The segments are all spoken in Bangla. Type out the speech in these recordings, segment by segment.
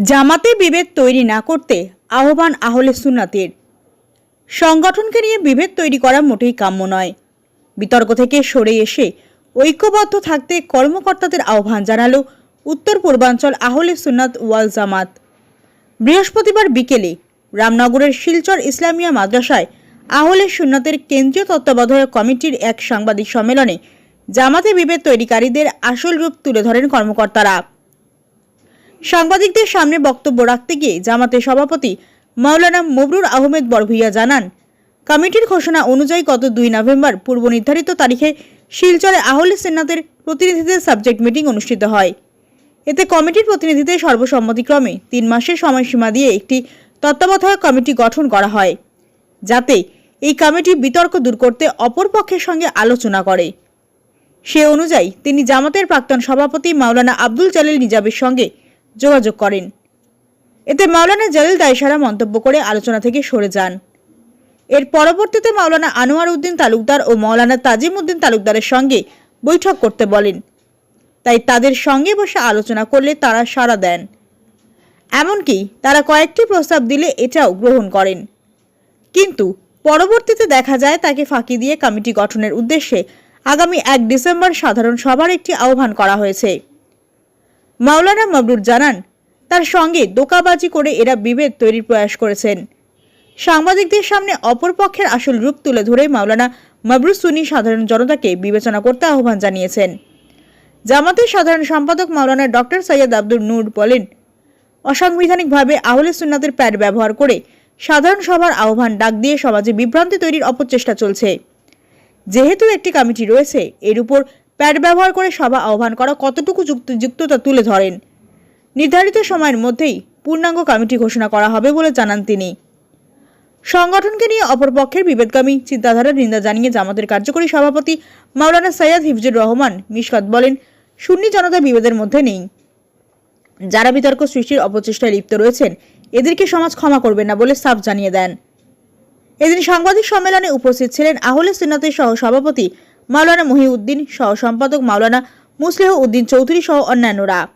জামাতে বিভেদ তৈরি না করতে আহ্বান আহলে সুন্নাতের। সংগঠনকে নিয়ে বিভেদ তৈরি করা মোটেই কাম্য নয়। বিতর্ক থেকে সরে এসে ঐক্যবদ্ধ থাকতে কর্মকর্তাদের আহ্বান জানালো উত্তর পূর্বাঞ্চল আহলে সুন্নাত ওয়াল জামাত। বৃহস্পতিবার বিকেলে রামনগরের শিলচর ইসলামিয়া মাদ্রাসায় আহলে সুন্নাতের কেন্দ্রীয় তত্ত্বাবধায়ক কমিটির এক সাংবাদিক সম্মেলনে জামাতে বিভেদ তৈরিকারীদের আসল রূপ তুলে ধরেন কর্মকর্তারা। সাংবাদিকদের সামনে বক্তব্য রাখতে গিয়ে জামাতের সভাপতি মাওলানা মবরুর আহমেদ বড়ভুইয়া জানান, কমিটির ঘোষণা অনুযায়ী গত দুই নভেম্বর পূর্ব নির্ধারিত তারিখে শিলচরে আহলে সেনাতের প্রতিনিধিদের সাবজেক্ট মিটিং অনুষ্ঠিত হয়। এতে কমিটির প্রতিনিধিদের সর্বসম্মতিক্রমে তিন মাসের সময়সীমা দিয়ে একটি তত্ত্বাবধায়ক কমিটি গঠন করা হয়, যাতে এই কমিটি বিতর্ক দূর করতে অপর পক্ষের সঙ্গে আলোচনা করে। সে অনুযায়ী তিনি জামাতের প্রাক্তন সভাপতি মাওলানা আব্দুল জালিল নিজাবের সঙ্গে যোগাযোগ করেন। এতে মাওলানা জালিল দায়সারা মন্তব্য করে আলোচনা থেকে সরে যান। এর পরবর্তীতে মাওলানা আনোয়ার উদ্দিন তালুকদার ও মাওলানা তাজিম উদ্দিন তালুকদারের সঙ্গে বৈঠক করতে বলেন। তাই তাদের সঙ্গে বসে আলোচনা করলে তারা সাড়া দেন। এমনকি তারা কয়েকটি প্রস্তাব দিলে এটাও গ্রহণ করেন। কিন্তু পরবর্তীতে দেখা যায় তাকে ফাঁকি দিয়ে কমিটি গঠনের উদ্দেশ্যে আগামী এক ডিসেম্বর সাধারণ সভার একটি আহ্বান করা হয়েছে। মাওলানা মবরুর জানান, তার সঙ্গে দোকাবাজি করে এরা বিভেদ তৈরির প্রয়াস করেছেন। সাংবাদিকদের সামনে অপর পক্ষের আসল রূপ তুলে ধরে মাওলানা মবরুর সুনি সাধারণ জনতাকে বিবেচনা করতে আহ্বান জানিয়েছেন। জামাতের সাধারণ সম্পাদক মাওলানা ডক্টর সৈয়দ আব্দুল নূর বলেন, অসাংবিধানিকভাবে আহলে সুন্নাতের প্যাড ব্যবহার করে সাধারণ সভার আহ্বান ডাক দিয়ে সমাজে বিভ্রান্তি তৈরির অপচেষ্টা চলছে। যেহেতু একটি কমিটি রয়েছে, এর উপর প্যাড ব্যবহার করে সভা আহ্বান করা কতটুকু যুক্ত- যুক্ততা তুলে ধরেন? নির্ধারিত সময়ের মধ্যেই পূর্ণাঙ্গ কমিটি ঘোষণা করা হবে বলে জানান তিনি। সংগঠনকে নিয়ে অপরপক্ষের বিভেদগামী চিন্তাধারার নিন্দা জানিয়ে জামাতের কার্যকরী সভাপতি মাওলানা সৈয়দ হিফজুর রহমান মিশকাত বলেন, সুন্নি জনতা বিভেদের মধ্যে নেই। যারা বিতর্ক সৃষ্টির অপচেষ্টায় লিপ্ত রয়েছেন, এদেরকে সমাজ ক্ষমা করবে না বলে সাফ জানিয়ে দেন। এদিন সাংবাদিক সম্মেলনে উপস্থিত ছিলেন আহলে সিন্নাতের সহ সভাপতি মাওলানা মহিউদ্দিন সহ সম্পাদক মাওলানা মুসলেহ উদ্দিন চৌধুরী সহ অন্যান্যরা।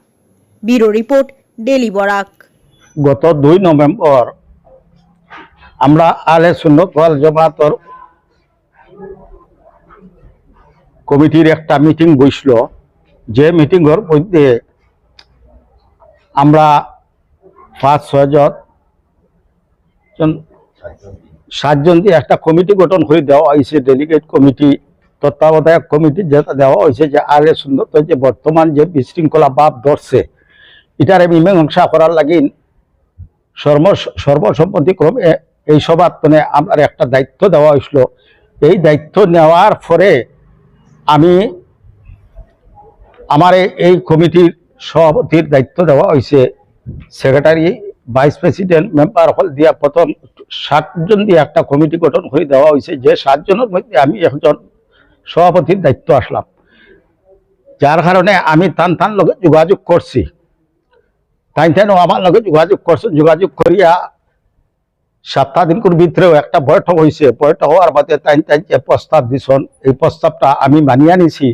Bureau report daily Barak. গত দুই নভেম্বর আমরা আলে সুন্নত জমাতর কমিটির একটা মিটিং বসল। যে মিটিংয়ের মধ্যে আমরা পাঁচ ছয়জন জন- সাতজন দিয়ে একটা কমিটি গঠন করে দেওয়া হয়েছে ডেলিগেট কমিটি। তত্ত্বাবধায়ক কমিটি যেটা দেওয়া হয়েছে যে আলে সুন্নত যে বর্তমান যে বিশৃঙ্খলা ভাব ধরছে, এটারে মীমাংসা করার লাগি সর্ব সর্বসম্মতিক্রমে এই সভার মানে আমার একটা দায়িত্ব দেওয়া হয়েছিল। এই দায়িত্ব নেওয়ার পরে আমি আমার এই কমিটির সভাপতির দায়িত্ব দেওয়া হয়েছে। সেক্রেটারি, ভাইস প্রেসিডেন্ট, মেম্বার হল দিয়া প্রথম সাতজন দিয়ে একটা কমিটি গঠন করে দেওয়া হয়েছে। যে সাতজনের মধ্যে আমি একজন সভাপতির দায়িত্ব আসলাম। যার কারণে আমি টান টান লগে যোগাযোগ করছি। তাই তেন আমার লগে যোগাযোগ করছে। যোগাযোগ করিয়া সপ্তাহ দিন করে ভিতরেও একটা বৈঠক হয়েছে বৈঠক হওয়ার বাদে তাই তাই যে প্রস্তাব দিছন, এই প্রস্তাবটা আমি মানিয়ে নিছি।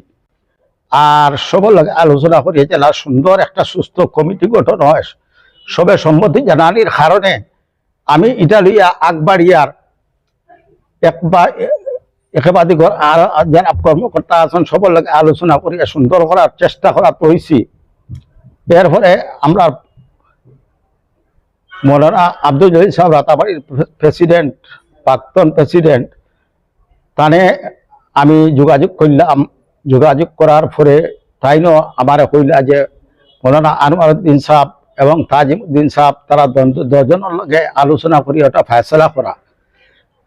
আর সবার লগে আলোচনা করিয়া জেলা সুন্দর একটা সুস্থ কমিটি গঠন হয়। সবে সম্মতি জানানির কারণে আমি এটা লইয়া আগবাড়িয়ার একবার একেবারে আর যারা কর্মকর্তা আছেন সবার লগে আলোচনা করিয়া সুন্দর করার চেষ্টা করা হয়েছি এরপরে আমরা মৌলানা আব্দুল জলিল সাহেব রাতাবাড়ির প্রেসিডেন্ট প্রাক্তন প্রেসিডেন্ট তানে আমি যোগাযোগ করলাম যোগাযোগ করার পরে তাইনও আমার কইলা যে মৌলানা আনোয়ার উদ্দিন সাহেব এবং তাজিম উদ্দিন সাহেব তারা দুজনের লগে আলোচনা করি ওটা ফেসলা করা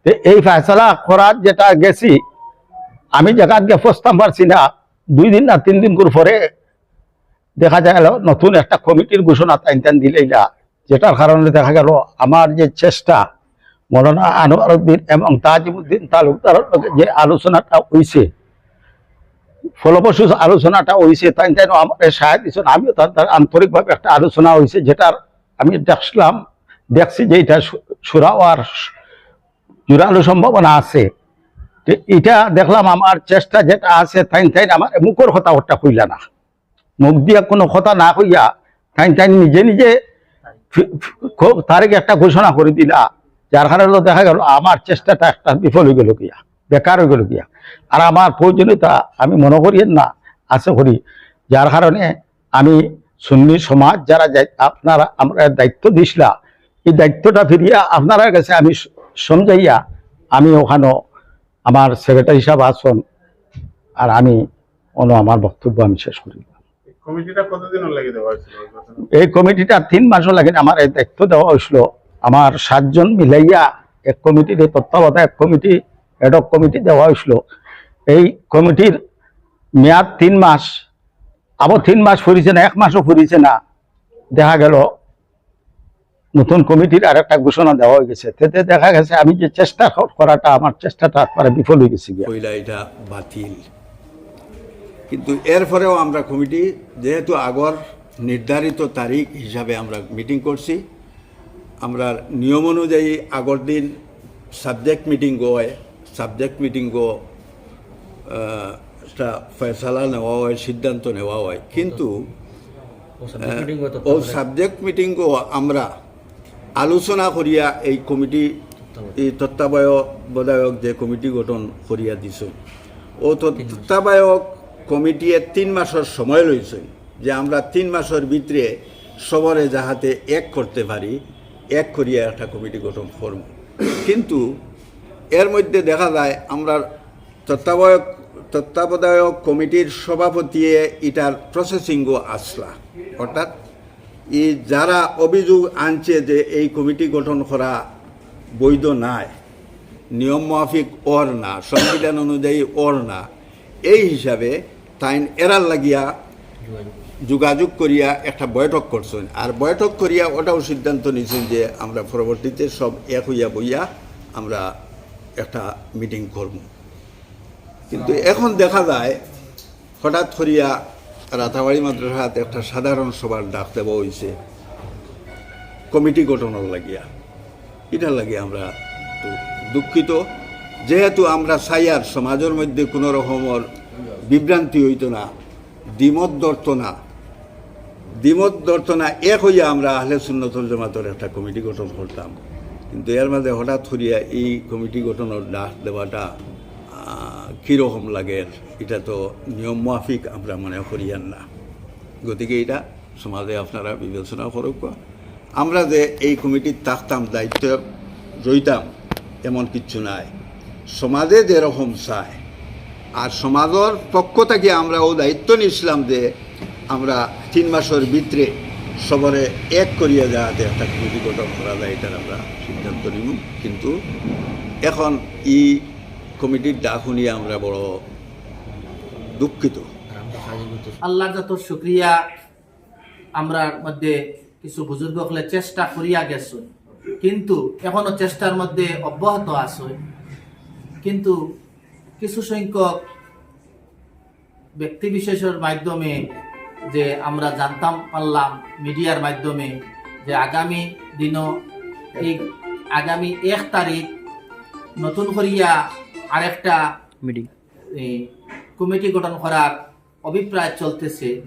এই ফয়সলা করার যেটা গেছি, আমি জায়গা গিয়ে প্রস্তাব পারছি না। দুই দিন না তিন দিন পরে দেখা গেল, নতুন একটা কমিটির ঘোষণা টাইন টাইন দিলেই না। যেটার কারণে দেখা গেল, আমার যে চেষ্টা, মৌলানা আনোয়ার উদ্দিন এবং তাজিমুদ্দিন তালুকদারের যে আলোচনাটা হইছে, ফলপ্রসূ আলোচনাটা হয়েছে তাই তাই আমার সাহায্য দিচ্ছেন আমিও তার তার আন্তরিকভাবে একটা আলোচনা হয়েছে যেটার আমি দেখলাম দেখছি যে এটা সু- সুরা হওয়ার জোরালো সম্ভাবনা আছে। এটা দেখলাম আমার চেষ্টা যেটা আছে তাই তাই আমার মুখর কথা ওটা কইলা না। মুখ দিয়া কোনো কথা না কইয়া তাই তাই নিজে নিজে তারিখ একটা ঘোষণা করে দিলা, যার কারণে দেখা গেল আমার চেষ্টাটা একটা বিফল হয়ে গেল গিয়া, বেকার হয়ে গেল গিয়া। আর আমার প্রয়োজনীয়তা আমি মনে করি না, আশা করি, যার কারণে আমি সুন্নি সমাজ যারা আপনারা আমরা দায়িত্ব দিছিলা, এই দায়িত্বটা ফিরিয়া আপনার কাছে আমি সমঝাইয়া আমি ওখানে আমার সেক্রেটারি সাহেব আসন আর আমি অন্য আমার বক্তব্য আমি শেষ করি। এই কমিটিটা তিন মাসও লাগে আমার এই দায়িত্ব দেওয়া হয়েছিল। আমার সাতজন মিলাইয়া এক কমিটির এই তত্ত্বাবধায়ক কমিটি হেড কমিটি দেওয়া হয়েছিল। এই কমিটির মেয়াদ তিন মাস আবার তিন মাস ফুরিছে না এক মাসও ফুরিছে না। দেখা গেল নতুন কমিটির আর একটা ঘোষণা দেওয়া হয়ে গেছে। তাতে দেখা গেছে আমি যে চেষ্টা করাটা আমার চেষ্টাটা একবারে বিফল হয়ে গেছে এটা বাতিল। কিন্তু এরপরেও আমরা কমিটি যেহেতু আগর নির্ধারিত তারিখ হিসাবে আমরা মিটিং করছি আমরা নিয়ম অনুযায়ী আগর দিন সাবজেক্ট মিটিং হয় সাবজেক্ট মিটিং গো একটা ফয়সালা নেওয়া হয় সিদ্ধান্ত নেওয়া হয়। কিন্তু ও সাবজেক্ট মিটিংও আমরা আলোচনা করিয়া এই কমিটি, এই তত্ত্বাবধায়ক যে কমিটি গঠন করিয়া দিছে। ও তত্ত্বাবধায়ক কমিটিয়ে তিন মাসের সময় লইছে যে আমরা তিন মাসের ভিতরে সবরে যাহাতে এক করতে পারি, এক করিয়া একটা কমিটি গঠন করব। কিন্তু এর মধ্যে দেখা যায়, আমরা তত্ত্বাবধায়ক তত্ত্বাবধায়ক কমিটির সভাপতিয়ে এটার প্রসেসিংও আসলা। অর্থাৎ ই যারা অভিযোগ আনছে যে এই কমিটি গঠন করা বৈধ নাই, নিয়ম মাফিক ওর না, সংবিধান অনুযায়ী ওর না, এই হিসাবে তাইন এরার লাগিয়া যোগাযোগ করিয়া একটা বৈঠক করছেন। আর বৈঠক করিয়া ওটাও সিদ্ধান্ত নিয়েছেন যে আমরা পরবর্তীতে সব এক হইয়া বইয়া আমরা একটা মিটিং করব। কিন্তু এখন দেখা যায়, হঠাৎ করিয়া রাতাবাড়ি মাদ্রাসাত একটা সাধারণ সভার ডাক দেওয়া হয়েছে কমিটি গঠনের লাগিয়া। এটার লাগে আমরা দুঃখিত। যেহেতু আমরা চাই আর সমাজের মধ্যে কোনো রকমের বিভ্রান্তি হইতো না, দ্বিমত ধরত না, দ্বিমত ধরত না, এক হইয়া আমরা আহলে সুন্নতল জমাতের একটা কমিটি গঠন করতাম। কিন্তু এর মাঝে হঠাৎ করিয়া এই কমিটি গঠনের ডাক দেওয়াটা কীরকম লাগে? এটা তো নিয়ম মাফিক, আমরা মনে করিয়ান না। গতিকে এটা সমাজে আপনারা বিবেচনা করুক। আমরা যে এই কমিটির থাকতাম, দায়িত্ব রইতাম, এমন কিছু নাই। সমাজে যেরকম চায়। আর সমাজের পক্ষ থেকে আমরা ও দায়িত্ব নিয়েছিলাম যে আমরা তিন মাসের ভিতরে সবরে এক করিয়া যাতে একটা কমিটি গঠন করা যায়, এটার আমরা সিদ্ধান্ত নিব কিন্তু এখন এই কমিটির ডাক শুনিয়ে আমরা বড় দুঃখিত। আল্লাহর যত শুক্রিয়া আমরা মধ্যে কিছু বুজুর্গ চেষ্টা করিয়া গেছে। কিন্তু এখনও চেষ্টার মধ্যে অব্যাহত আছে। কিন্তু কিছু সংখ্যক ব্যক্তি বিশেষের মাধ্যমে যে আমরা জানতাম, পারলাম মিডিয়ার মাধ্যমে যে আগামী দিনও এই আগামী এক তারিখ নতুন করিয়া আরেকটা মিটিং কমিটি গঠন করার অভিপ্রায় চলতেছে।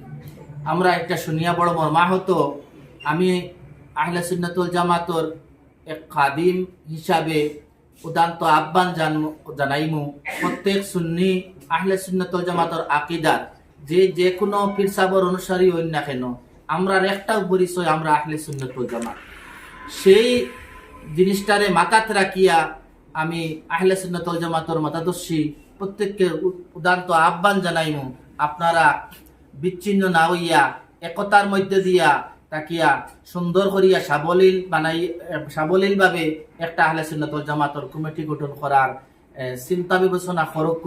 আমরা একটা শুনিয়া বড় মর্মাহত। আমি আহলে সুন্নাতুল জামাতর এক খাদিম হিসাবে উদান্ত আহ্বান জান- জানাইমু। প্রত্যেক সুন্নি আহলে সুন্নাতুল জামাতর আকিদার যে যে কোনো ফিরসাবর অনুসারী হইন না কেন আমরা একটা পরিচয় আমরা আহলে সুন্নাতুল জামাত। সেই জিনিসটারে মাথাত রাখিয়া আমি আহলে সুন্নাতুল জামাতর মতাদর্শী, প্রত্যেককে উদান্ত আহ্বান জানাইমু। আপনারা বিচ্ছিন্ন না হইয়া, একতার মধ্যে দিয়া তাকিয়া সুন্দর করিয়া সাবলীল বানাই সাবলীল ভাবে একটা আহলে সুন্নাতুল জামাতর কমিটি গঠন করার চিন্তা বিবেচনা করক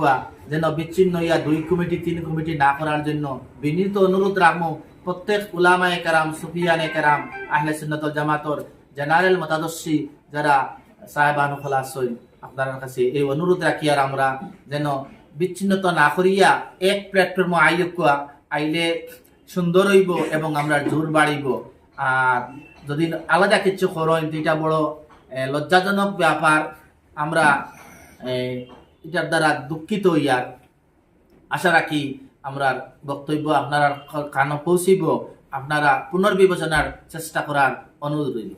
যেন বিচ্ছিন্ন হইয়া দুই কমিটি, তিন কমিটি না করার জন্য বিনীত অনুরোধ রাখমু। প্রত্যেক উলামায়ে কেরাম, সুফিয়ানে কেরাম, আহলে সুন্নাতুল জামাতর জেনারেল মতাদর্শী যারা সাহেবানু খোলা সই আপনার কাছে এই অনুরোধ রাখি আর আমরা যেন বিচ্ছিন্নতা না করিয়া এক প্ল্যাটফর্ম আইয়ুকুয়া আইলে সুন্দর হইব এবং আমরা জোর বাড়িব। আর যদি আলাদা কিছু করেন এটা বড় লজ্জাজনক ব্যাপার, আমরা এটার দ্বারা দুঃখিত হইয়ার আশা রাখি আমরা বক্তব্য আপনার কানে পৌঁছিব, আপনারা পুনর্বিবেচনার চেষ্টা করার অনুরোধ রইল।